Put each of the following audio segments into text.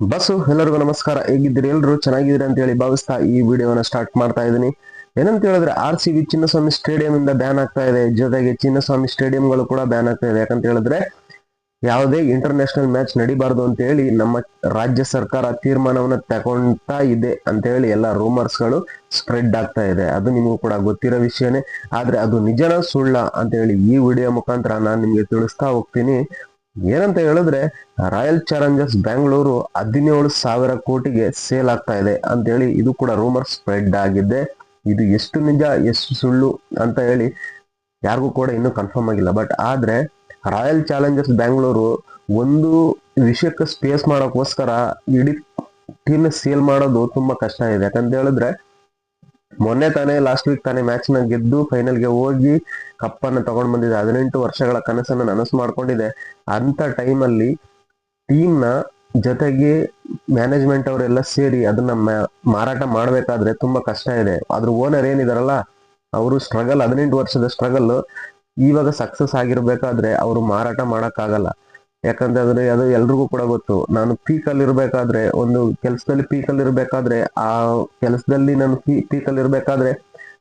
Bus ಎಲ್ಲರಿಗೂ ನಮಸ್ಕಾರ. ಹೇಗಿದ್ದೀರಿ? ಎಲ್ಲರೂ ಚೆನ್ನಾಗಿದ್ದೀರಿ ಅಂತ ಹೇಳಿ ಭಾವಿಸ್ತಾ ಈ ವಿಡಿಯೋನ ಸ್ಟಾರ್ಟ್ ಮಾಡ್ತಾ ಇದ್ದೀನಿ. ಏನಂತ ಹೇಳಿದ್ರೆ R C B Chinnaswamy stadium ಇಂದ ಬ್ಯಾನ್ ಆಗ್ತಾ ಇದೆ. ಜೊತೆಗೆ ಚಿನ್ನಸ್ವಾಮಿ ಸ್ಟೇಡಿಯಂಗಳು ಕೂಡ ಬ್ಯಾನ್ ಆಗ್ತಾ ಇದೆ. ಯಾಕಂತ ಹೇಳಿದ್ರೆ ಯಾವುದೇ ಇಂಟರ್ನ್ಯಾಷನಲ್ ಮ್ಯಾಚ್ ನಡಿಬಾರ್ದು ಅಂತ ಹೇಳಿ ನಮ್ಮ ರಾಜ್ಯ ಸರ್ಕಾರ ತೀರ್ಮಾನವನ್ನ ತಗೊಳ್ತಾ ಇದೆ ಅಂತ ಹೇಳಿ ಎಲ್ಲ ರೂಮರ್ಸ್ಗಳು ಸ್ಪ್ರೆಡ್ ಆಗ್ತಾ ಇದೆ. ಅದು ನಿಮಗೂ ಕೂಡ ಗೊತ್ತಿರೋ ವಿಷಯನೇ. ಆದ್ರೆ ಅದು ನಿಜನ ಸುಳ್ಳ ಅಂತ ಹೇಳಿ ಈ ವಿಡಿಯೋ ಮುಖಾಂತರ ನಾನು ನಿಮ್ಗೆ ತಿಳಿಸ್ತಾ ಹೋಗ್ತೀನಿ. ಏನಂತ ಹೇಳಿದ್ರೆ ರಾಯಲ್ ಚಾಲೆಂಜರ್ಸ್ ಬ್ಯಾಂಗ್ಳೂರು ಹದಿನೇಳು ಸಾವಿರ ಕೋಟಿಗೆ ಸೇಲ್ ಆಗ್ತಾ ಇದೆ ಅಂತ ಹೇಳಿ ಇದು ಕೂಡ ರೂಮರ್ ಸ್ಪ್ರೆಡ್ ಆಗಿದೆ. ಇದು ಎಷ್ಟು ನಿಜ, ಎಷ್ಟು ಸುಳ್ಳು ಅಂತ ಹೇಳಿ ಯಾರಿಗೂ ಕೂಡ ಇನ್ನೂ ಕನ್ಫರ್ಮ್ ಆಗಿಲ್ಲ. ಬಟ್ ಆದ್ರೆ ರಾಯಲ್ ಚಾಲೆಂಜರ್ಸ್ ಬ್ಯಾಂಗ್ಳೂರು ಒಂದು ವಿಷಯಕ್ಕೆ ಸ್ಪೇಸ್ ಮಾಡೋಕ್ಕೋಸ್ಕರ ಇಡೀ ಟೀಮ್ ಸೇಲ್ ಮಾಡೋದು ತುಂಬಾ ಕಷ್ಟ ಇದೆ. ಯಾಕಂತ ಹೇಳಿದ್ರೆ ಮೊನ್ನೆ ತಾನೇ ಲಾಸ್ಟ್ ವೀಕ್ ತಾನೇ ಮ್ಯಾಚ್ನ ಗೆದ್ದು ಫೈನಲ್ಗೆ ಹೋಗಿ ಕಪ್ಪನ್ನು ತಗೊಂಡ್ ಬಂದಿದೆ. ಹದಿನೆಂಟು ವರ್ಷಗಳ ಕನಸನ್ನು ನನಸು ಮಾಡ್ಕೊಂಡಿದೆ. ಅಂತ ಟೈಮಲ್ಲಿ ಟೀಮ್ನ ಜೊತೆಗೆ ಮ್ಯಾನೇಜ್ಮೆಂಟ್ ಅವರೆಲ್ಲ ಸೇರಿ ಅದನ್ನ ಮಾರಾಟ ಮಾಡ್ಬೇಕಾದ್ರೆ ತುಂಬಾ ಕಷ್ಟ ಇದೆ. ಅದ್ರ ಓನರ್ ಏನಿದಾರಲ್ಲ, ಅವರು ಸ್ಟ್ರಗಲ್ ಹದಿನೆಂಟು ವರ್ಷದ ಸ್ಟ್ರಗಲ್ ಇವಾಗ ಸಕ್ಸಸ್ ಆಗಿರ್ಬೇಕಾದ್ರೆ ಅವರು ಮಾರಾಟ ಮಾಡಕ್ಕಾಗಲ್ಲ. ಯಾಕಂತಂದ್ರೆ ಅದು ಎಲ್ರಿಗೂ ಕೂಡ ಗೊತ್ತು. ನಾನು ಪೀಕಲ್ಲಿ ಇರಬೇಕಾದ್ರೆ, ಒಂದು ಕೆಲಸದಲ್ಲಿ ಪೀಕಲ್ಲಿ ಇರಬೇಕಾದ್ರೆ, ಆ ಕೆಲಸದಲ್ಲಿ ನಾನು ಪೀಕ್ ಅಲ್ಲಿ ಇರ್ಬೇಕಾದ್ರೆ,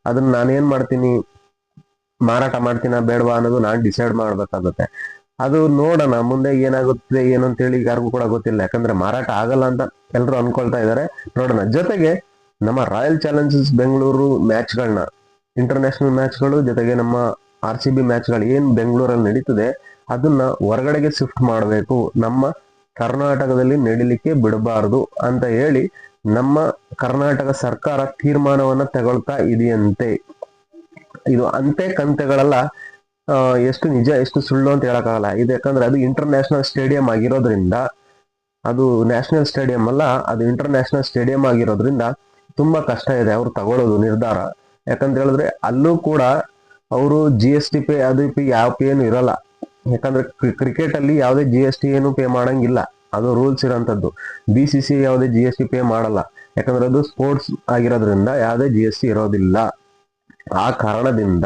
ಅದನ್ನ ನಾನೇನ್ ಮಾಡ್ತೀನಿ? ಮಾರಾಟ ಮಾಡ್ತೀನ ಬೇಡವಾ ಅನ್ನೋದು ನಾನು ಡಿಸೈಡ್ ಮಾಡ್ಬೇಕಾಗುತ್ತೆ. ಅದು ನೋಡೋಣ, ಮುಂದೆ ಏನಾಗುತ್ತೆ, ಏನು ಅಂತೇಳಿ ಯಾರಿಗೂ ಕೂಡ ಗೊತ್ತಿಲ್ಲ. ಯಾಕಂದ್ರೆ ಮಾರಾಟ ಆಗಲ್ಲ ಅಂತ ಎಲ್ಲರೂ ಅನ್ಕೊಳ್ತಾ ಇದ್ದಾರೆ ನೋಡೋಣ. ಜೊತೆಗೆ ನಮ್ಮ ರಾಯಲ್ ಚಾಲೆಂಜರ್ಸ್ ಬೆಂಗಳೂರು ಮ್ಯಾಚ್ಗಳನ್ನ ಇಂಟರ್ನ್ಯಾಷನಲ್ ಮ್ಯಾಚ್ಗಳು ಜೊತೆಗೆ ನಮ್ಮ ಆರ್ ಸಿ ಬಿ ಮ್ಯಾಚ್ಗಳು ಏನ್ ಬೆಂಗಳೂರಲ್ಲಿ ನಡೀತದೆ ಅದನ್ನ ಹೊರಗಡೆಗೆ ಶಿಫ್ಟ್ ಮಾಡಬೇಕು. ನಮ್ಮ ಕರ್ನಾಟಕದಲ್ಲಿ ನಡಿಲಿಕ್ಕೆ ಬಿಡಬಾರದು ಅಂತ ಹೇಳಿ ನಮ್ಮ ಕರ್ನಾಟಕ ಸರ್ಕಾರ ತೀರ್ಮಾನವನ್ನ ತಗೊಳ್ತಾ ಇದೆಯಂತೆ. ಇದು ಅಂತೆ ಕಂತೆಗಳೆಲ್ಲ ಎಷ್ಟು ನಿಜ, ಎಷ್ಟು ಸುಳ್ಳು ಅಂತ ಹೇಳಕ್ಕಾಗಲ್ಲ. ಇದು ಯಾಕಂದ್ರೆ ಅದು ಇಂಟರ್ನ್ಯಾಷನಲ್ ಸ್ಟೇಡಿಯಂ ಆಗಿರೋದ್ರಿಂದ, ಅದು ನ್ಯಾಷನಲ್ ಸ್ಟೇಡಿಯಂ ಅಲ್ಲ, ಅದು ಇಂಟರ್ನ್ಯಾಷನಲ್ ಸ್ಟೇಡಿಯಂ ಆಗಿರೋದ್ರಿಂದ ತುಂಬಾ ಕಷ್ಟ ಇದೆ ಅವ್ರು ತಗೊಳ್ಳೋದು ನಿರ್ಧಾರ. ಯಾಕಂತ ಹೇಳಿದ್ರೆ ಅಲ್ಲೂ ಕೂಡ ಅವರು ಜಿ ಎಸ್ ಟಿ ಪೇ ಅದು ಪಿ ಯಾವ ಪಿ ಏನು ಇರಲ್ಲ. ಯಾಕಂದ್ರೆ ಕ್ರಿಕೆಟ್ ಅಲ್ಲಿ ಯಾವುದೇ ಜಿ ಎಸ್ ಟಿ ಏನು ಪೇ ಮಾಡಂಗಿಲ್ಲ. ಅದು ರೂಲ್ಸ್ ಇರೋಂಥದ್ದು. ಬಿ ಸಿ ಸಿ ಯಾವುದೇ ಜಿ ಎಸ್ ಟಿ ಪೇ ಮಾಡಲ್ಲ. ಯಾಕಂದ್ರೆ ಅದು ಸ್ಪೋರ್ಟ್ಸ್ ಆಗಿರೋದ್ರಿಂದ ಯಾವುದೇ ಜಿ ಎಸ್ ಟಿ ಇರೋದಿಲ್ಲ. ಆ ಕಾರಣದಿಂದ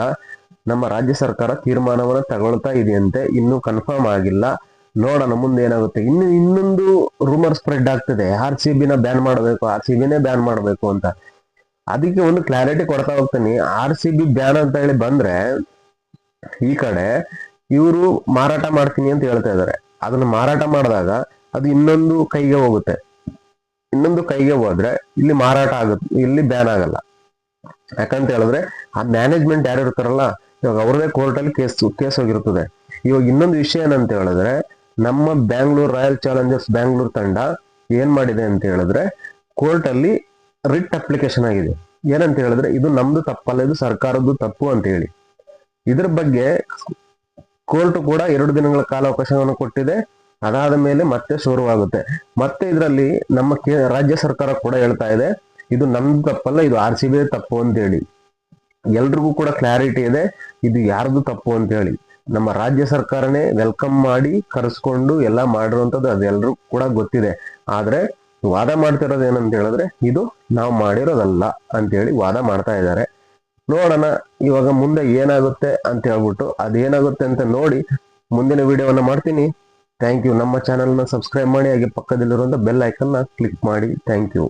ನಮ್ಮ ರಾಜ್ಯ ಸರ್ಕಾರ ತೀರ್ಮಾನವನ್ನು ತಗೊಳ್ತಾ ಇದೆಯಂತೆ. ಇನ್ನೂ ಕನ್ಫರ್ಮ್ ಆಗಿಲ್ಲ. ನೋಡೋಣ, ಮುಂದೆ ಏನಾಗುತ್ತೆ. ಇನ್ನು ಇನ್ನೊಂದು ರೂಮರ್ ಸ್ಪ್ರೆಡ್ ಆಗ್ತದೆ. ಆರ್ ಸಿ ಬಿನ ಬ್ಯಾನ್ ಮಾಡಬೇಕು ಆರ್ ಸಿ ಬಿನೇ ಬ್ಯಾನ್ ಮಾಡಬೇಕು ಅಂತ. ಅದಕ್ಕೆ ಒಂದು ಕ್ಲಾರಿಟಿ ಕೊಡ್ತಾ ಹೋಗ್ತೀನಿ. ಆರ್ ಸಿ ಬಿ ಬ್ಯಾನ್ ಅಂತ ಹೇಳಿ ಬಂದ್ರೆ ಈ ಕಡೆ ಇವರು ಮಾರಾಟ ಮಾಡ್ತೀನಿ ಅಂತ ಹೇಳ್ತಾ ಇದ್ದಾರೆ ಅದನ್ನ ಮಾರಾಟ ಮಾಡಿದಾಗ ಅದು ಇನ್ನೊಂದು ಕೈಗೆ ಹೋಗುತ್ತೆ. ಇನ್ನೊಂದು ಕೈಗೆ ಹೋದ್ರೆ ಇಲ್ಲಿ ಮಾರಾಟ ಆಗುತ್ತೆ, ಇಲ್ಲಿ ಬ್ಯಾನ್ ಆಗಲ್ಲ. ಯಾಕಂತ ಹೇಳಿದ್ರೆ ಆ ಮ್ಯಾನೇಜ್ಮೆಂಟ್ ಯಾರು ಇರ್ತಾರಲ್ಲ, ಇವಾಗ ಅವ್ರದೇ ಕೋರ್ಟಲ್ಲಿ ಕೇಸ್ ಕೇಸ್ ಹೋಗಿರ್ತದೆ. ಇವಾಗ ಇನ್ನೊಂದು ವಿಷಯ ಏನಂತ ಹೇಳಿದ್ರೆ, ನಮ್ಮ ಬ್ಯಾಂಗ್ಳೂರ್ ರಾಯಲ್ ಚಾಲೆಂಜರ್ಸ್ ಬ್ಯಾಂಗ್ಳೂರ್ ತಂಡ ಏನ್ ಮಾಡಿದೆ ಅಂತ ಹೇಳಿದ್ರೆ ಕೋರ್ಟ್ ಅಲ್ಲಿ ರಿಟ್ ಅಪ್ಲಿಕೇಶನ್ ಆಗಿದೆ. ಏನಂತ ಹೇಳಿದ್ರೆ, ಇದು ನಮ್ದು ತಪ್ಪಲ್ಲ, ಇದು ಸರ್ಕಾರದ್ದು ತಪ್ಪು ಅಂತ ಹೇಳಿ. ಇದ್ರ ಬಗ್ಗೆ ಕೋರ್ಟ್ ಕೂಡ ಎರಡು ದಿನಗಳ ಕಾಲಾವಕಾಶವನ್ನು ಕೊಟ್ಟಿದೆ. ಅದಾದ ಮೇಲೆ ಮತ್ತೆ ಶುರುವಾಗುತ್ತೆ. ಮತ್ತೆ ಇದರಲ್ಲಿ ನಮ್ಮ ರಾಜ್ಯ ಸರ್ಕಾರ ಕೂಡ ಹೇಳ್ತಾ ಇದೆ. ಇದು ನಮ್ದು ತಪ್ಪಲ್ಲ, ಇದು ಆರ್ ಸಿ ಬಿ ತಪ್ಪು ಅಂತ ಹೇಳಿ ಎಲ್ರಿಗೂ ಕೂಡ ಕ್ಲಾರಿಟಿ ಇದೆ. ಇದು ಯಾರ್ದು ತಪ್ಪು ಅಂತ ಹೇಳಿ ನಮ್ಮ ರಾಜ್ಯ ಸರ್ಕಾರನೇ ವೆಲ್ಕಮ್ ಮಾಡಿ, ಕರೆಸ್ಕೊಂಡು ಎಲ್ಲ ಮಾಡಿರುವಂತದ್ದು ಅದೆಲ್ಲರೂ ಕೂಡ ಗೊತ್ತಿದೆ. ಆದರೆ ವಾದ ಮಾಡ್ತಿರೋದು ಏನಂತ ಹೇಳಿದ್ರೆ, ಇದು ನಾವು ಮಾಡಿರೋದಲ್ಲ ಅಂತ ಹೇಳಿ ವಾದ ಮಾಡ್ತಾ ಇದ್ದಾರೆ. ನೋಡೋಣ, ಇವಾಗ ಮುಂದೆ ಏನಾಗುತ್ತೆ ಅಂತ ಹೇಳ್ಬಿಟ್ಟು ಅದೇನಾಗುತ್ತೆ ಅಂತ ನೋಡಿ ಮುಂದಿನ ವಿಡಿಯೋವನ್ನು ಮಾಡ್ತೀನಿ. ಥ್ಯಾಂಕ್ ಯು ನಮ್ಮ ಚಾನಲ್ನ ಸಬ್ಸ್ಕ್ರೈಬ್ ಮಾಡಿ, ಹಾಗೆ ಪಕ್ಕದಲ್ಲಿರುವಂಥ ಬೆಲ್ ಐಕನ್ನ ಕ್ಲಿಕ್ ಮಾಡಿ. Thank you